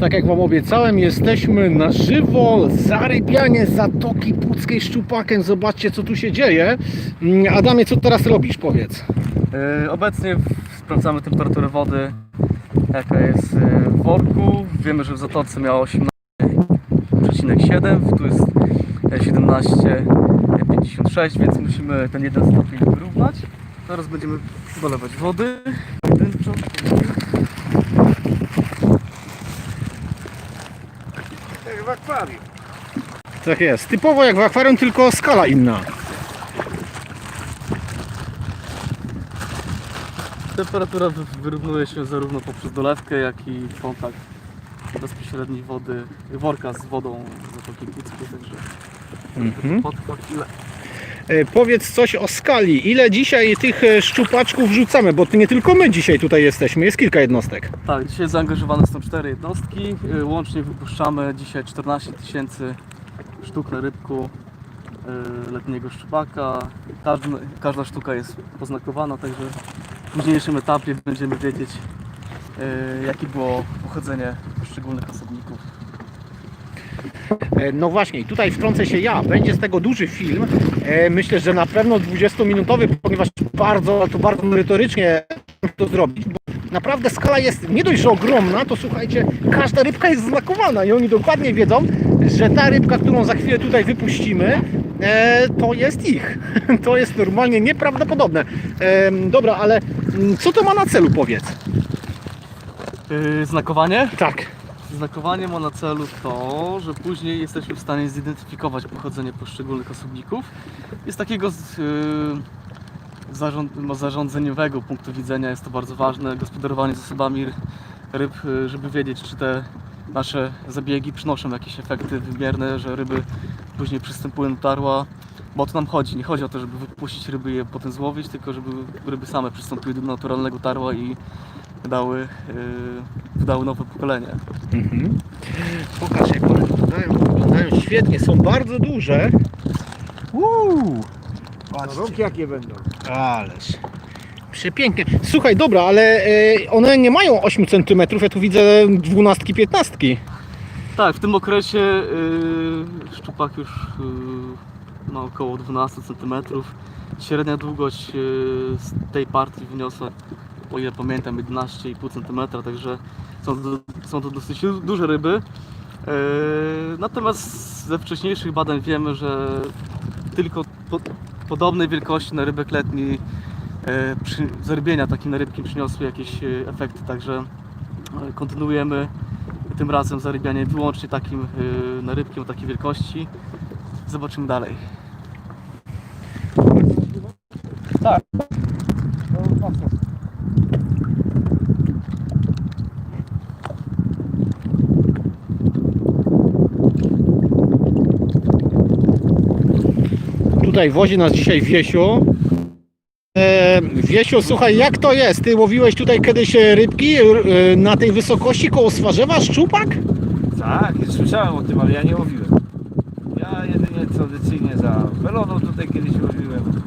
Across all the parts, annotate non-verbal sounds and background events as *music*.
Tak jak Wam obiecałem, jesteśmy na żywo. Zarybianie Zatoki Puckiej szczupakiem. Zobaczcie, co tu się dzieje. Mm, Adamie, co teraz robisz? Powiedz. Yy, Obecnie sprawdzamy temperaturę wody, jaka jest yy, w worku. Wiemy, że w zatoce miała 18,7, tu jest e, 17,56, więc musimy ten jeden stopień wyrównać. Teraz będziemy dolewać wody. W akwarium. Tak jest. Typowo jak w akwarium, tylko skala inna. Temperatura wy- wyrównuje się zarówno poprzez dolewkę, jak i kontakt bezpośredni wody, worka z wodą Zatoki Puckiej, także Mhm. E, Powiedz coś o skali. Ile dzisiaj tych e, szczupaczków wrzucamy? Bo nie tylko my dzisiaj tutaj jesteśmy, jest kilka jednostek. Tak, dzisiaj zaangażowane są cztery jednostki. Y, Łącznie wypuszczamy dzisiaj 14 tysięcy sztuk na rybku letniego szczupaka. Każda, każda sztuka jest poznakowana, także w późniejszym etapie będziemy wiedzieć, jakie było pochodzenie poszczególnych osobników. E, No właśnie, tutaj wtrącę się ja. Będzie z tego duży film. E, Myślę, że na pewno 20-minutowy, ponieważ bardzo, to bardzo merytorycznie to zrobić. Bo naprawdę skala jest nie dość, że ogromna, to słuchajcie, każda rybka jest znakowana i oni dokładnie wiedzą, że ta rybka, którą za chwilę tutaj wypuścimy, e, to jest ich. *laughs* To jest normalnie nieprawdopodobne. E, Dobra, ale mm, co to ma na celu, powiedz? Y, Znakowanie? Tak. Znakowanie ma na celu to, że później jesteśmy w stanie zidentyfikować pochodzenie poszczególnych osobników. Takiego z, yy, zarząd, no, zarządzeniowego punktu widzenia jest to bardzo ważne. Gospodarowanie zasobami ry- ryb, yy, żeby wiedzieć, czy te nasze zabiegi przynoszą jakieś efekty wymierne, że ryby później przystępują do tarła. Bo o to nam chodzi. Nie chodzi o to, żeby wypuścić ryby i je potem złowić, tylko żeby ryby same przystąpiły do naturalnego tarła i wydały, yy, wydały nowe pokolenie. Mhm. Pokaż jak one wyglądają. Wyglądają świetnie, są bardzo duże. Uuu, Patrz, rok jakie będą. ależ. Przepięknie. Słuchaj, dobra, ale e, one nie mają 8 cm, ja tu widzę 12, 15. Tak, w tym okresie yy, szczupak już yy, ma około 12 cm. Średnia długość yy, z tej partii wyniosła, o ile pamiętam, 11,5 cm, także są to, są to dosyć du- duże ryby. Yy, natomiast ze wcześniejszych badań wiemy, że tylko po, podobnej wielkości na rybek letni yy, przy, zarybienia takim na rybki przyniosły jakieś yy, efekty, także kontynuujemy tym razem zarybianie wyłącznie takim yy, narybkiem o takiej wielkości. Zobaczymy dalej. Tak. Tutaj wozi nas dzisiaj Wiesiu. E, Wiesiu, słuchaj, jak to jest? Ty łowiłeś tutaj kiedyś e, rybki e, na tej wysokości koło Swarzewa, szczupak? Tak, słyszałem o tym, ale ja nie łowiłem. Ja jedynie tradycyjnie za weloną tutaj kiedyś łowiłem.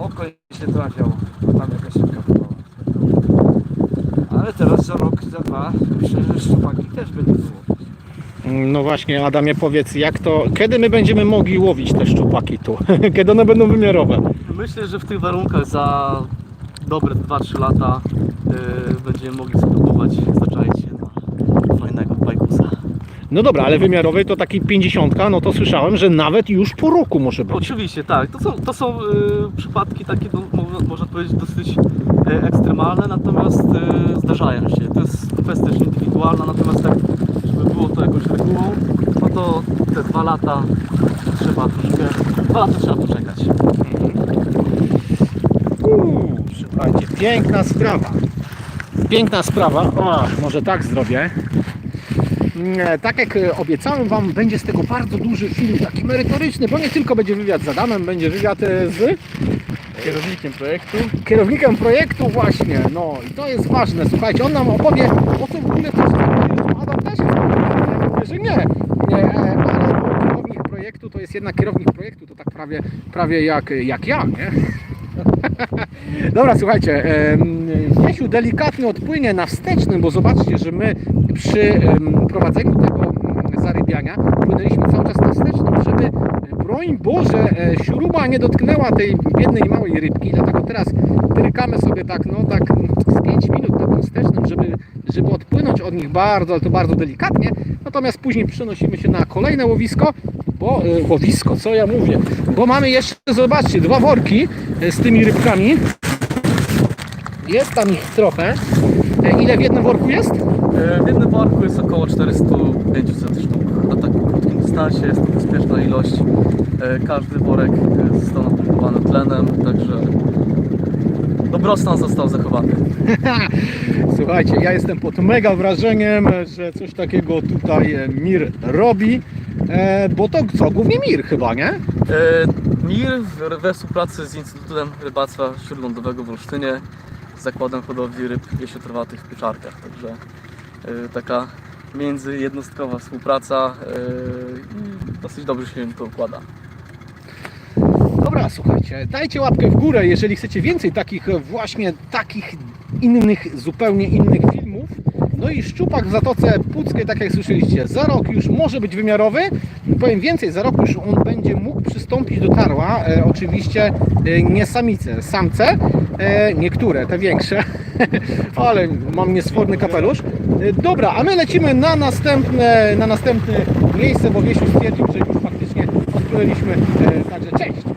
Oko się trafiał, tam jakaś szybka była. Ale teraz za rok, za dwa, myślę, że szczupaki też będą było. No właśnie, Adamie, powiedz, jak to, kiedy my będziemy mogli łowić te szczupaki tu? *laughs* Kiedy one będą wymiarowe? Myślę, że w tych warunkach za dobre 2-3 lata yy, będziemy mogli spróbować zaczaić się na fajnego bajkusa. No dobra, ale wymiarowej to taki 50, no to słyszałem, że nawet już po roku może być. Oczywiście, tak. To są, to są y, przypadki takie, no, mo- można powiedzieć, dosyć y, ekstremalne, natomiast y, zdarzają się. To jest kwestia indywidualna, natomiast tak, to regułą, no to te dwa lata trzeba troszkę, dwa lata trzeba poczekać. Uuu, Słuchajcie, piękna sprawa. Piękna sprawa. O, może tak zrobię. Mm, Tak jak e, obiecałem Wam, będzie z tego bardzo duży film, taki merytoryczny, bo nie tylko będzie wywiad z Adamem, będzie wywiad e, z Kierownikiem projektu. kierownikiem projektu właśnie. No i to jest ważne. Słuchajcie, on nam opowie o tym w ogóle też jest mówię, że nie. nie e, ale kierownik projektu to jest jednak kierownik projektu, to tak prawie, prawie jak, jak ja, nie? *laughs* Dobra, słuchajcie, Wiesiu delikatnie odpłynie na wstecznym, bo zobaczcie, że my przy prowadzeniu tego mm, zarybiania płynęliśmy cały czas na wstecznym, żeby e, broń Boże, e, śruba nie dotknęła tej biednej małej rybki, dlatego teraz pyrkamy sobie tak, no tak z 5 minut na tym wstecznym, żeby, żeby odpłynąć od nich bardzo, ale to bardzo delikatnie, natomiast później przenosimy się na kolejne łowisko, bo e, łowisko, co ja mówię, bo mamy jeszcze, zobaczcie, dwa worki e, z tymi rybkami, jest tam ich trochę. E, Ile w jednym worku jest? E, W jednym worku jest około 400-500 sztuk. Na takim krótkim dystansie jest to bezpieczna ilość. E, Każdy worek został napompowany tlenem, także dobrostan został zachowany. *laughs* Słuchajcie, ja jestem pod mega wrażeniem, że coś takiego tutaj e, Mir robi. E, bo to co? Głównie Mir chyba, nie? E, MIR we współpracy z Instytutem Rybactwa Śródlądowego w Olsztynie z Zakładem Hodowli Ryb Jesiotrowatych w Pieczarkach. Także taka międzyjednostkowa współpraca i dosyć dobrze się to układa. Dobra, słuchajcie, dajcie łapkę w górę, jeżeli chcecie więcej takich właśnie takich innych, zupełnie innych filmów. No i szczupak w Zatoce Puckiej, tak jak słyszeliście, za rok już może być wymiarowy. Powiem więcej, za rok już on będzie mógł przystąpić do tarła. E, oczywiście e, nie samice, samce, e, niektóre, te większe, *laughs* ale mam niesforny kapelusz. E, dobra, a my lecimy na następne, na następne miejsce, bo Wiesiu stwierdził, że już faktycznie odpłynęliśmy. E, także cześć!